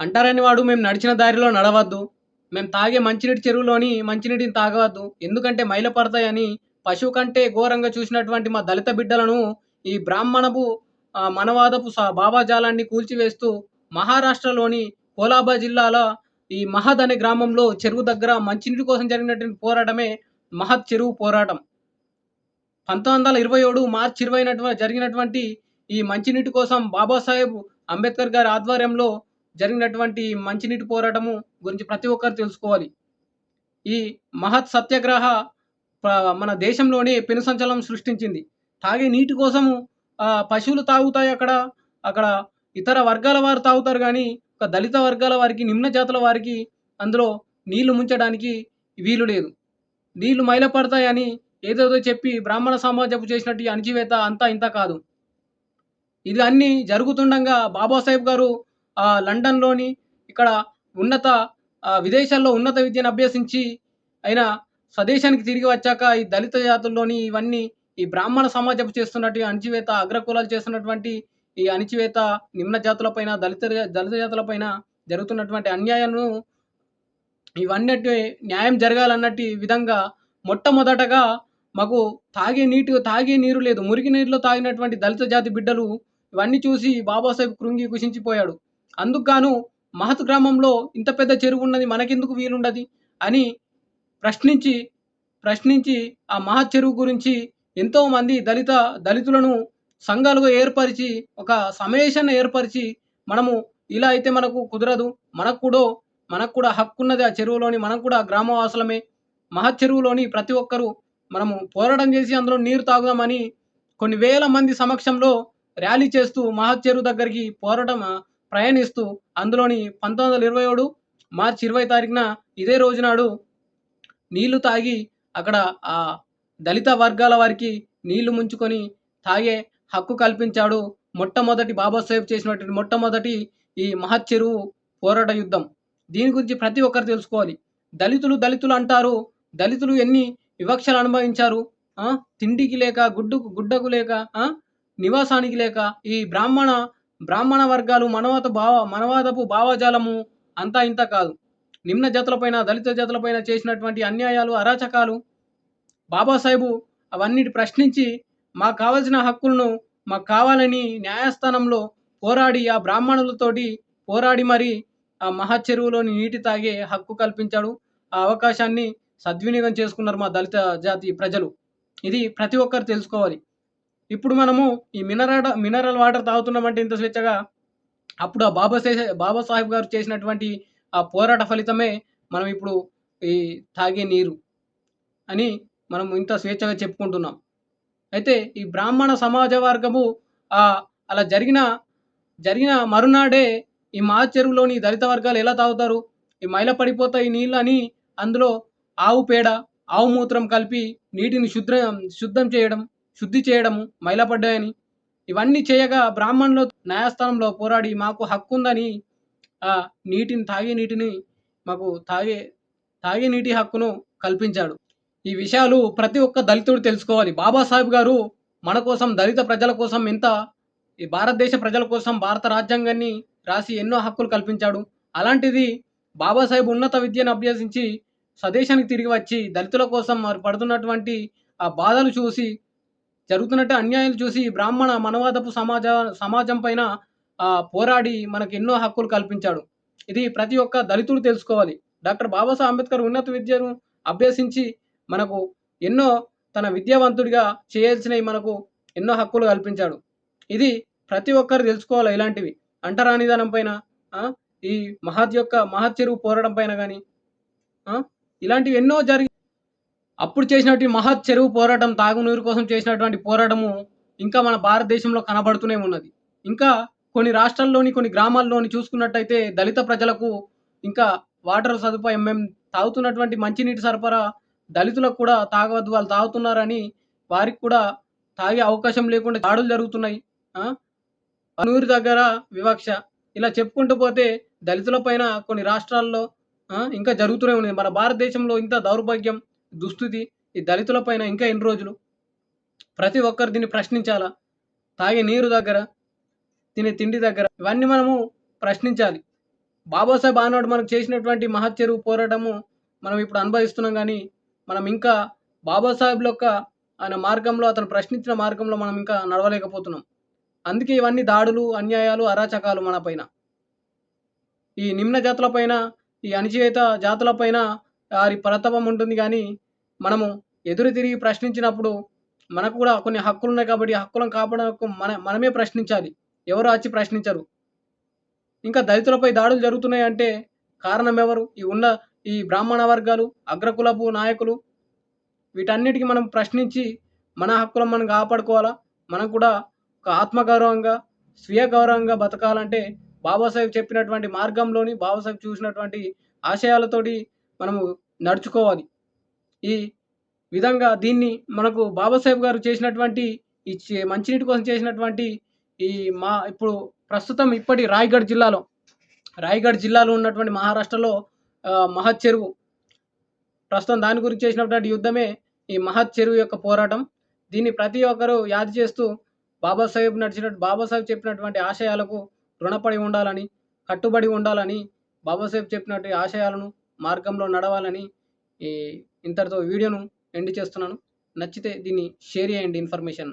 అంటారని వాడు మేము నడిచిన దారిలో నడవద్దు. మేము తాగే మంచినీటి చెరువులోని మంచినీటిని తాగవద్దు. ఎందుకంటే మైలపడతాయని పశువు కంటే ఘోరంగా చూసినటువంటి మా దళిత బిడ్డలను ఈ బ్రాహ్మణపు మనవాదపు బాబాజాలాన్ని కూల్చివేస్తూ మహారాష్ట్రలోని కోలాబా జిల్లాలో ఈ మహద్ అనే గ్రామంలో చెరువు దగ్గర మంచినీటి కోసం జరిగినటువంటి పోరాటమే మహత్ చెరువు పోరాటం. పంతొమ్మిది వందల ఇరవై ఏడు మార్చి ఇరవై జరిగినటువంటి ఈ మంచినీటి కోసం బాబాసాహెబ్ అంబేద్కర్ గారి ఆధ్వర్యంలో జరిగినటువంటి మంచినీటి పోరాటము గురించి ప్రతి ఒక్కరు తెలుసుకోవాలి. ఈ మహత్ సత్యాగ్రహ మన దేశంలోనే పెనుసంచలనం సృష్టించింది. తాగే నీటి కోసము ఆ, పశువులు తాగుతాయి అక్కడ అక్కడ ఇతర వర్గాల వారు తాగుతారు కానీ ఒక దళిత వర్గాల వారికి నిమ్న జాతుల వారికి అందులో నీళ్ళు ముంచడానికి వీలు లేదు. నీళ్ళు మైల పడతాయని ఏదేదో చెప్పి బ్రాహ్మణ సమాజపు చేసినట్టు ఈ అణిచివేత అంతా ఇంత కాదు. ఇది అన్నీ జరుగుతుండగా బాబాసాహెబ్ గారు లండన్లోని ఇక్కడ ఉన్నత విదేశాల్లో ఉన్నత విద్యను అభ్యసించి ఆయన స్వదేశానికి తిరిగి వచ్చాక ఈ దళిత జాతుల్లోని ఇవన్నీ ఈ బ్రాహ్మణ సమాజపు చేస్తున్నట్టు అణచివేత అగ్రకులాలు చేస్తున్నటువంటి ఈ అణిచివేత నిమ్న జాతులపైన దళిత దళిత జాతులపైన జరుగుతున్నటువంటి అన్యాయాలను ఇవన్నీ న్యాయం జరగాలన్నట్టు విధంగా మొట్టమొదటగా మాకు తాగే నీటి తాగే నీరు లేదు. మురికి నీరులో తాగినటువంటి దళిత జాతి బిడ్డలు ఇవన్నీ చూసి బాబాసాహెబ్ కృంగి కుషించిపోయాడు అందుకుగాను మహత్ గ్రామంలో ఇంత పెద్ద చెరువు ఉన్నది మనకెందుకు వీలుండదు అని ప్రశ్నించి ప్రశ్నించి ఆ మహత్ చెరువు గురించి ఎంతోమంది దళిత దళితులను సంఘాలుగా ఏర్పరిచి ఒక సమావేశాన్ని ఏర్పరిచి మనము ఇలా అయితే మనకు కుదరదు మనకు కూడా మనకు కూడా హక్కు ఉన్నది ఆ చెరువులోని మనకు కూడా గ్రామవాసులమే. మహత్ చెరువులోని ప్రతి ఒక్కరూ మనము పోరాటం చేసి అందులో నీరు తాగుదామని కొన్ని వేల మంది సమక్షంలో ర్యాలీ చేస్తూ మహత్ చెరువు దగ్గరికి పోరాటం ప్రయాణిస్తూ అందులోని పంతొమ్మిది వందల ఇరవై ఏడు మార్చి ఇరవై తారీఖున ఇదే రోజు నాడు నీళ్ళు తాగి అక్కడ ఆ దళిత వర్గాల వారికి నీళ్ళు ముంచుకొని తాగే హక్కు కల్పించాడు మొట్టమొదటి బాబాసాహెబ్ చేసినటువంటి మొట్టమొదటి ఈ మహత్ చెరువు పోరాట యుద్ధం. దీని గురించి ప్రతి ఒక్కరు తెలుసుకోవాలి. దళితులు దళితులు అంటారు. దళితులు ఎన్ని వివక్షలు అనుభవించారు? తిండికి లేక గుడ్డుకు గుడ్డకు లేక నివాసానికి లేక ఈ బ్రాహ్మణ బ్రాహ్మణ వర్గాలు మనవత భావ మనవాదపు భావజాలము అంతా ఇంత కాదు. నిమ్న జాతులపైన దళిత జాతులపైన చేసినటువంటి అన్యాయాలు అరాచకాలు బాబాసాహెబు అవన్నిటి ప్రశ్నించి మాకు కావాల్సిన హక్కులను మాకు కావాలని న్యాయస్థానంలో పోరాడి ఆ బ్రాహ్మణులతోటి పోరాడి మరి ఆ మహా చెరువులోని నీటి తాగే హక్కు కల్పించాడు. ఆ అవకాశాన్ని సద్వినియోగం చేసుకున్నారు మా దళిత జాతి ప్రజలు. ఇది ప్రతి ఒక్కరు తెలుసుకోవాలి. ఇప్పుడు మనము ఈ మినరల్ మినరల్ వాటర్ తాగుతున్నామంటే ఇంత స్వేచ్ఛగా అప్పుడు ఆ బాబా బాబాసాహెబ్ గారు చేసినటువంటి ఆ పోరాట ఫలితమే మనం ఇప్పుడు ఈ తాగే నీరు అని మనం ఇంత స్వేచ్ఛగా చెప్పుకుంటున్నాం. అయితే ఈ బ్రాహ్మణ సమాజ వర్గము అలా జరిగిన జరిగిన మరునాడే ఈ మా చెరువులోని దళిత వర్గాలు ఎలా తాగుతారు? ఈ మైల పడిపోతాయి నీళ్ళు అని అందులో ఆవు పేడ ఆవు మూత్రం కలిపి నీటిని శుద్ధం శుద్ధం చేయడం శుద్ధి చేయడము మైలపడ్డాయని. ఇవన్నీ చేయగా బ్రాహ్మణులు న్యాయస్థానంలో పోరాడి మాకు హక్కు ఉందని ఆ నీటిని తాగే నీటిని మాకు తాగే తాగే నీటి హక్కును కల్పించాడు. ఈ విషయాలు ప్రతి ఒక్క దళితుడు తెలుసుకోవాలి. బాబాసాహెబ్ గారు మన కోసం దళిత ప్రజల కోసం ఎంత ఈ భారతదేశ ప్రజల కోసం భారత రాజ్యాంగాన్ని రాసి ఎన్నో హక్కులు కల్పించాడు. అలాంటిది బాబాసాహెబ్ ఉన్నత విద్యను అభ్యసించి స్వదేశానికి తిరిగి వచ్చి దళితుల కోసం మరి పడుతున్నటువంటి ఆ బాధలు చూసి జరుగుతున్నట్టు అన్యాయాలు చూసి బ్రాహ్మణ మనవాదపు సమాజ సమాజం పైన పోరాడి మనకు ఎన్నో హక్కులు కల్పించాడు. ఇది ప్రతి ఒక్క దళితుడు తెలుసుకోవాలి. డాక్టర్ బాబాసాహెబ్ అంబేద్కర్ ఉన్నత విద్యను అభ్యసించి మనకు ఎన్నో తన విద్యావంతుడిగా చేయాల్సినవి మనకు ఎన్నో హక్కులు కల్పించాడు. ఇది ప్రతి ఒక్కరు తెలుసుకోవాలి ఇలాంటివి. అంటరానిదనం పైన ఈ మహత్ యొక్క మహత్ చెరువు పోరాటం పైన కానీ ఇలాంటివి ఎన్నో జరిగి అప్పుడు చేసినటువంటి మహత్ చెరువు పోరాటం తాగునీరు కోసం చేసినటువంటి పోరాటము ఇంకా మన భారతదేశంలో కనబడుతూనే ఉన్నది. ఇంకా కొన్ని రాష్ట్రాల్లోని కొన్ని గ్రామాల్లోని చూసుకున్నట్టయితే దళిత ప్రజలకు ఇంకా వాటర్ సదుపాయం మేము తాగుతున్నటువంటి మంచినీటి సరఫరా దళితులకు కూడా తాగవద్దు వాళ్ళు తాగుతున్నారని వారికి కూడా తాగే అవకాశం లేకుండా దాడులు జరుగుతున్నాయి. నూరు దగ్గర వివక్ష. ఇలా చెప్పుకుంటూ పోతే దళితుల పైన కొన్ని రాష్ట్రాల్లో ఇంకా జరుగుతూనే ఉంది మన భారతదేశంలో ఇంత దౌర్భాగ్యం దుస్థితి ఈ దళితుల పైన ఇంకా ఎన్ని రోజులు? ప్రతి ఒక్కరు దీన్ని ప్రశ్నించాలా? తాగే నీరు దగ్గర తినే తిండి దగ్గర ఇవన్నీ మనము ప్రశ్నించాలి. బాబాసాహెబ్ ఆనాడు మనకు చేసినటువంటి మహత్ చెరువు పోరాటము మనం ఇప్పుడు అనుభవిస్తున్నాం కానీ మనం ఇంకా బాబాసాహెబ్ యొక్క ఆయన మార్గంలో అతను ప్రశ్నించిన మార్గంలో మనం ఇంకా నడవలేకపోతున్నాం. అందుకే ఇవన్నీ దాడులు అన్యాయాలు అరాచకాలు మన పైన. ఈ నిమ్న జాతులపైన ఈ అణిచివేత జాతులపైన వారి పరతవం ఉంటుంది కానీ మనము ఎదురు తిరిగి ప్రశ్నించినప్పుడు మనకు కూడా కొన్ని హక్కులు ఉన్నాయి కాబట్టి హక్కులను కాపాడకు మన మనమే ప్రశ్నించాలి. ఎవరు వచ్చి ప్రశ్నించరు. ఇంకా దళితులపై దాడులు జరుగుతున్నాయి అంటే కారణం ఎవరు? ఈ ఉన్న ఈ బ్రాహ్మణ వర్గాలు అగ్రకులపు నాయకులు వీటన్నిటికీ మనం ప్రశ్నించి మన హక్కులను మనం కాపాడుకోవాలా? మనం కూడా ఒక ఆత్మగౌరవంగా స్వీయ గౌరవంగా బతకాలంటే బాబాసాహెబ్ చెప్పినటువంటి మార్గంలోని బాబాసాహెబ్ చూసినటువంటి ఆశయాలతోటి మనము నడుచుకోవాలి. ఈ విధంగా దీన్ని మనకు బాబాసాహెబ్ గారు చేసినటువంటి ఈ మంచినీటి కోసం చేసినటువంటి ఈ మా ఇప్పుడు ప్రస్తుతం ఇప్పటి రాయగఢ్ జిల్లాలో రాయగఢ్ జిల్లాలో ఉన్నటువంటి మహారాష్ట్రలో మహత్ చెరువు. ప్రస్తుతం దాని గురించి చేసినటువంటి యుద్ధమే ఈ మహత్ చెరువు యొక్క పోరాటం. దీన్ని ప్రతి ఒక్కరూ యాది చేస్తూ బాబాసాహెబ్ నడిచినట్టు బాబాసాహెబ్ చెప్పినటువంటి ఆశయాలకు రుణపడి ఉండాలని కట్టుబడి ఉండాలని బాబాసాహెబ్ చెప్పినటువంటి ఆశయాలను మార్గంలో నడవాలని ఈ ఇంతటితో వీడియోను ఎండ్ చేస్తున్నాను. నచ్చితే దీన్ని షేర్ చేయండి ఇన్ఫర్మేషన్.